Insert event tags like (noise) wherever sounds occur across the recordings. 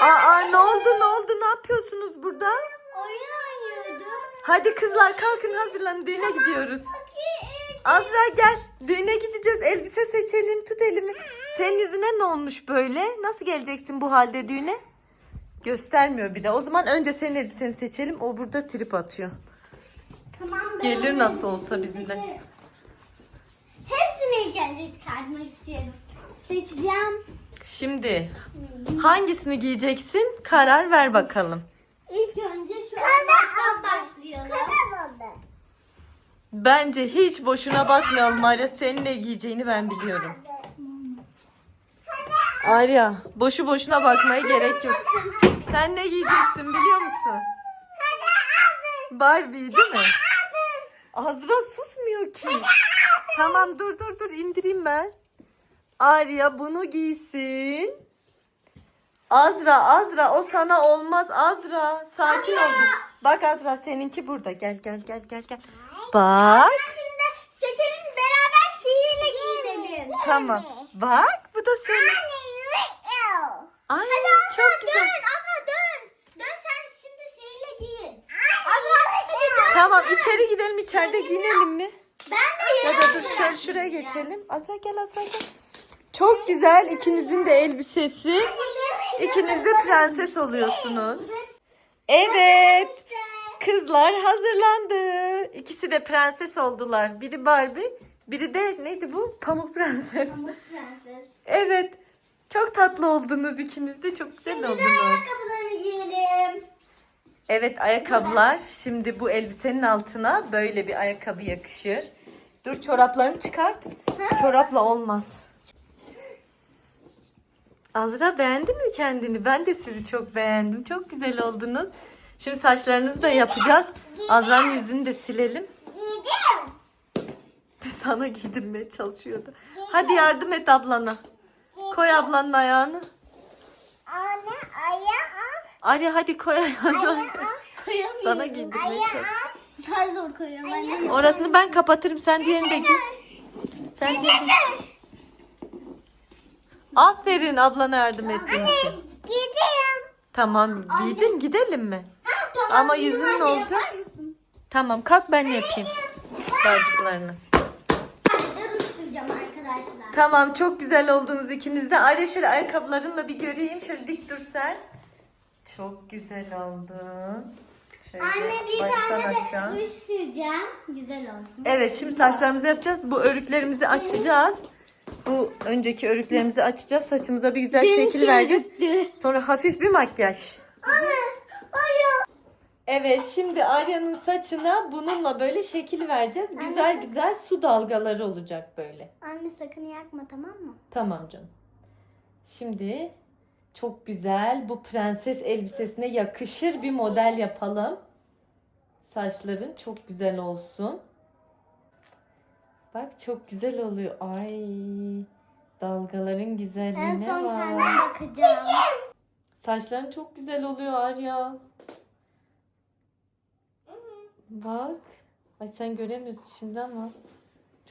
Aa ne oldu ne oldu ne yapıyorsunuz burada? Oyun oynuyorduk. Hadi kızlar kalkın hazırlanın düğüne gidiyoruz. İki, üç. Azra gel düğüne gideceğiz elbise seçelim tut elimi. Senin yüzüne ne olmuş böyle? Nasıl geleceksin bu halde düğüne? Göstermiyor bir de. O zaman önce senin elbiseni seçelim. O burada trip atıyor. Tamam, Gelir nasıl olsa bizimle. Hepsini ilk önce çıkartmak istiyorum. Seçeceğim. Şimdi hangisini giyeceksin? Karar ver bakalım. İlk önce şu baştan başlayalım. Bence hiç boşuna bakmayalım Arya. Senin ne giyeceğini ben biliyorum. Arya boşu boşuna bakmaya gerek yok. Sen ne giyeceksin biliyor musun? Barbie değil mi? Azra susmuyor ki. Tamam dur dur dur indireyim ben. Arya bunu giysin. Azra Azra o sana olmaz Azra. Sakin ol. bir. Bak Azra seninki burada. Gel gel gel gel gel. Bak. Şimdi seçelim beraber sihirle giyinelim. Tamam. Bak bu da senin. Ay Hadi çok Azra güzel. dön Azra dön. Dön sen şimdi sihirle giyin. Azra dön. Tamam içeri gidelim içeride giyinelim mi? Ben de Ya da dur şöyle şuraya geçelim. Azra gel Azra gel. Çok güzel ikinizin de elbisesi. İkiniz de prenses oluyorsunuz. Evet. Kızlar hazırlandı. İkisi de prenses oldular. Biri Barbie, biri de neydi bu? Pamuk Prenses. Prenses. Evet. Çok tatlı oldunuz ikiniz de. Çok güzel Şimdi oldunuz. ayakkabılarını giyelim. Evet ayakkabılar. Şimdi bu elbisenin altına böyle bir ayakkabı yakışır. Dur çoraplarını çıkart. Çorapla olmaz. Azra beğendin mi kendini? Ben de sizi çok beğendim. Çok güzel oldunuz. Şimdi saçlarınızı da yapacağız. Azra'nın yüzünü de silelim. Giydim. (laughs) Sana giydirmeye çalışıyordu. Hadi yardım et ablana. Koy ablanın ayağını. Anne ayağı. Arya hadi koy ayağını. Koyamıyorum. Sana giydirmeye çalış. Zar zor koyuyorum. Orasını ben kapatırım. Sen diğerini de giy. Sen diğerini de giy. Aferin ablana yardım ettiğin için. Giydim. Tamam giydin gidelim mi? Ama yüzün ne olacak? Tamam kalk ben yapayım. De ruj süreceğim arkadaşlar. Tamam çok güzel oldunuz ikiniz de. Arya şöyle ayakkabılarınla bir göreyim. Şöyle dik dur sen. Çok güzel oldun. Şöyle Anne bir baştan tane de aşağı. ruj süreceğim. Güzel olsun. Evet şimdi saçlarımızı yapacağız. Bu örüklerimizi açacağız. Bu önceki örüklerimizi açacağız. Saçımıza bir güzel şekil vereceğiz. Sonra hafif bir makyaj. Evet şimdi Arya'nın saçına bununla böyle şekil vereceğiz. Güzel güzel su dalgaları olacak böyle. Anne sakın yakma tamam mı? Tamam canım. Şimdi çok güzel bu prenses elbisesine yakışır bir model yapalım. Saçların çok güzel olsun. Bak çok güzel oluyor. Ay dalgaların En güzelliğine son bak. kendime bakacağım. Saçların çok güzel oluyor Arya. Bak. Ay sen göremiyorsun şimdi ama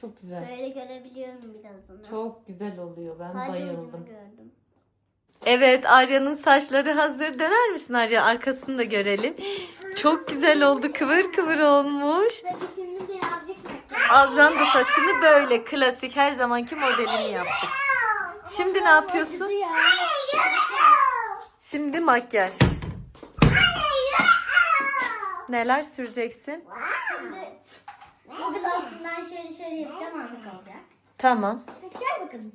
çok güzel. Böyle görebiliyorum birazını. Çok güzel oluyor. Ben Sadece ucunu bayıldım. gördüm. Evet Arya'nın saçları hazır. Döner misin Arya? Arkasını da görelim. Çok güzel oldu. Kıvır kıvır olmuş. Ve şimdi. Azran da saçını böyle klasik her zamanki modelini yaptık. Şimdi ne yapıyorsun? Şimdi makyaj. Neler süreceksin? Şimdi bu gloss'undan şöyle şöyle yapacağım anlık olacak. Tamam. Gel bakalım.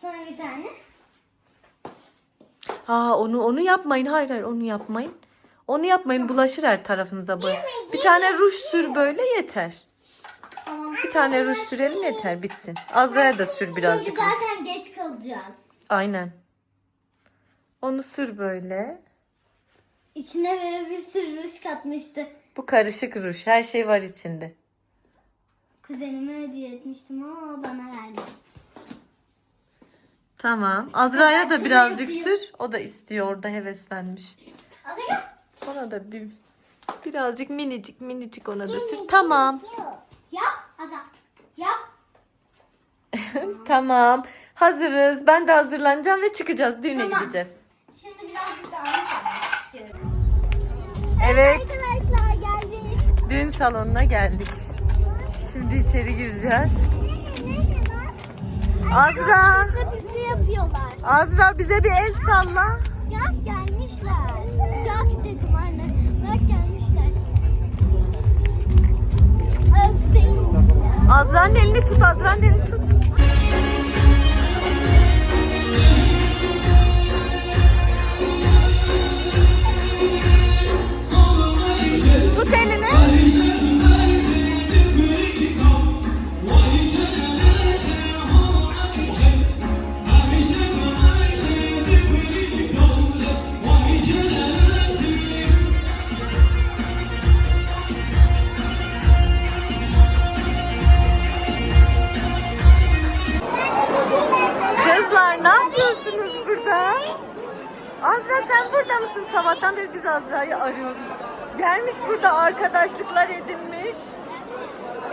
Sana bir tane. Aa onu onu yapmayın. Hayır hayır onu yapmayın. Onu yapmayın. Bulaşır her tarafınıza bu. Bir tane ruj sür böyle yeter. Tamam. Bir tane ruj sürelim yeter bitsin. Azra'ya da sür Çünkü birazcık. zaten geç kalacağız. Aynen. Onu sür böyle. İçine böyle bir sürü ruj katmıştı. Bu karışık ruj. Her şey var içinde. Kuzenime hediye etmiştim ama o bana verdi. Tamam. Azra'ya da birazcık sür. O da istiyor. Orada heveslenmiş. Ona da bir birazcık minicik minicik ona da sür. Tamam. Azat. Yap. (laughs) tamam. Hazırız. Ben de hazırlanacağım ve çıkacağız. Düğüne Tamam. gideceğiz. şimdi birazcık daha istiyorum. Evet. Arkadaşlar geldik. Düğün salonuna geldik. Şimdi içeri gireceğiz. Azra. Size bizi yapıyorlar. Azra bize bir el salla. Bak gelmişler. Bak dedim anne. Bak gelmişler. Öf değil. Azra'nın elini tut, Azra'nın elini tut. Azra'yı arıyoruz. Gelmiş burada arkadaşlıklar edinmiş.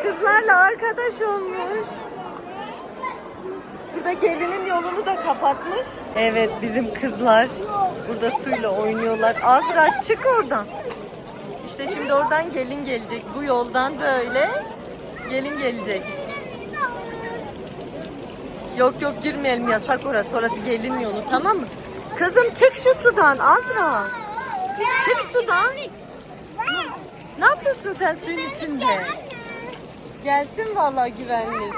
Kızlarla arkadaş olmuş. Burada gelinin yolunu da kapatmış. Evet bizim kızlar burada suyla oynuyorlar. Azra çık oradan. İşte şimdi oradan gelin gelecek. Bu yoldan böyle gelin gelecek. Yok yok girmeyelim yasak orası. Orası gelin yolu tamam mı? Kızım çık şu sudan Azra. Çık sudan. Ne yapıyorsun sen suyun içinde? Gelsin vallahi güvenlik.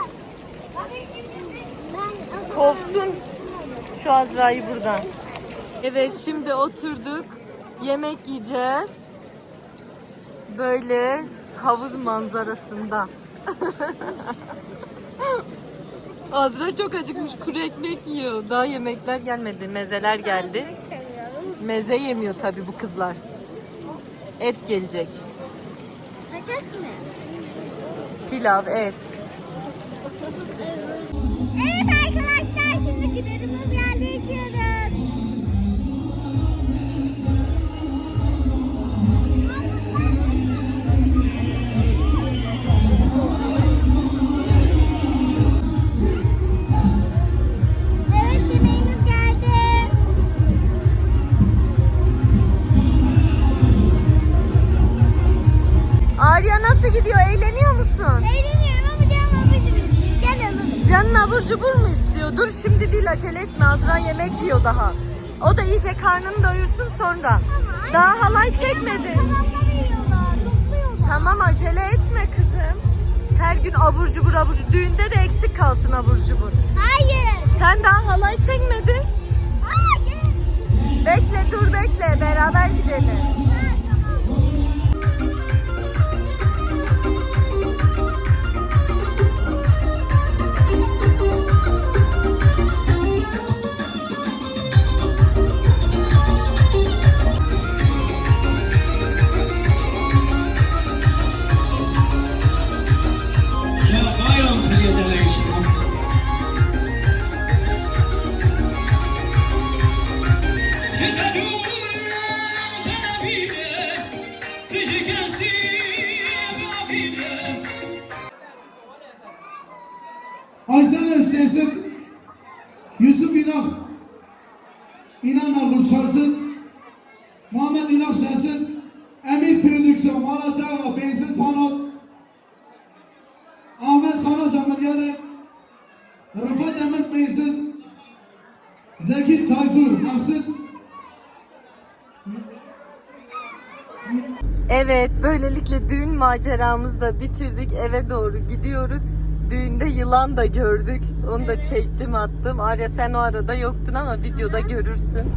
Kovsun şu Azra'yı buradan. Evet şimdi oturduk. Yemek yiyeceğiz. Böyle havuz manzarasında. (laughs) Azra çok acıkmış. Kuru ekmek yiyor. Daha yemekler gelmedi. Mezeler geldi. Meze yemiyor tabii bu kızlar. Et gelecek. Paket mi? Pilav, et. Evet Arya nasıl gidiyor? Eğleniyor musun? Eğleniyorum ama canım istiyor. Gel alalım. Canın abur cubur mu istiyor? Dur şimdi değil acele etme. Azra yemek yiyor daha. O da iyice karnını doyursun sonra. Daha halay çekmedin. Tamamlar yiyorlar, topluyorlar. Tamam acele etme kızım. Her gün abur cubur abur Düğünde de eksik kalsın abur cubur. Hayır. Sen daha halay çekmedin. Hayır. Bekle dur bekle. Beraber gidelim. Hasan Siyasət Yusuf İnaq İnanlar Burçarsın Muhammed İnaq Şəhsid Emir Prodüksiyon Marat Dava Benzin Panot. Ahmet Karaca Milyadek Rıfat Emir Benzin Zeki Tayfur Hafsit Evet, böylelikle düğün maceramızı da bitirdik. Eve doğru gidiyoruz. Düğünde yılan da gördük. Onu da çektim attım. Arya sen o arada yoktun ama videoda görürsün.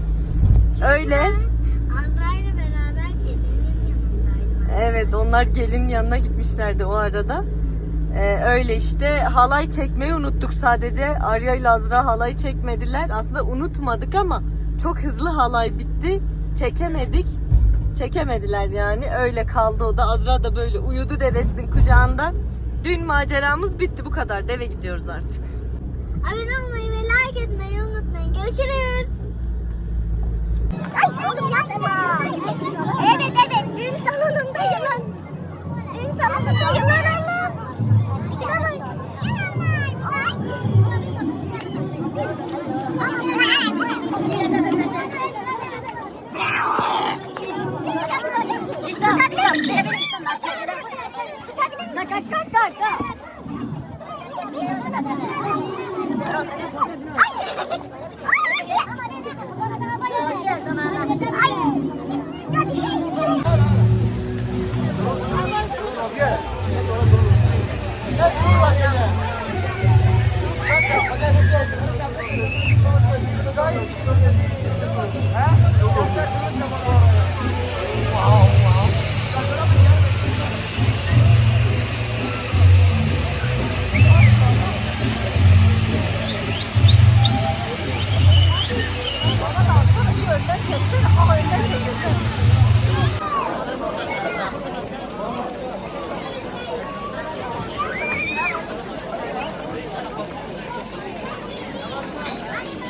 Öyle. Azra ile beraber gelinin yanındaydım. Evet, onlar gelin yanına gitmişlerdi o arada. Ee, öyle işte halay çekmeyi unuttuk sadece. Arya ile Azra halay çekmediler. Aslında unutmadık ama çok hızlı halay bitti. Çekemedik. Çekemediler yani. Öyle kaldı o da. Azra da böyle uyudu dedesinin kucağında. Dün maceramız bitti bu kadar. Deve gidiyoruz artık. Abone olmayı ve like etmeyi unutmayın. Görüşürüz. Evet evet düğün salonundayım ben. Düğün salonundayım ben. Tamam.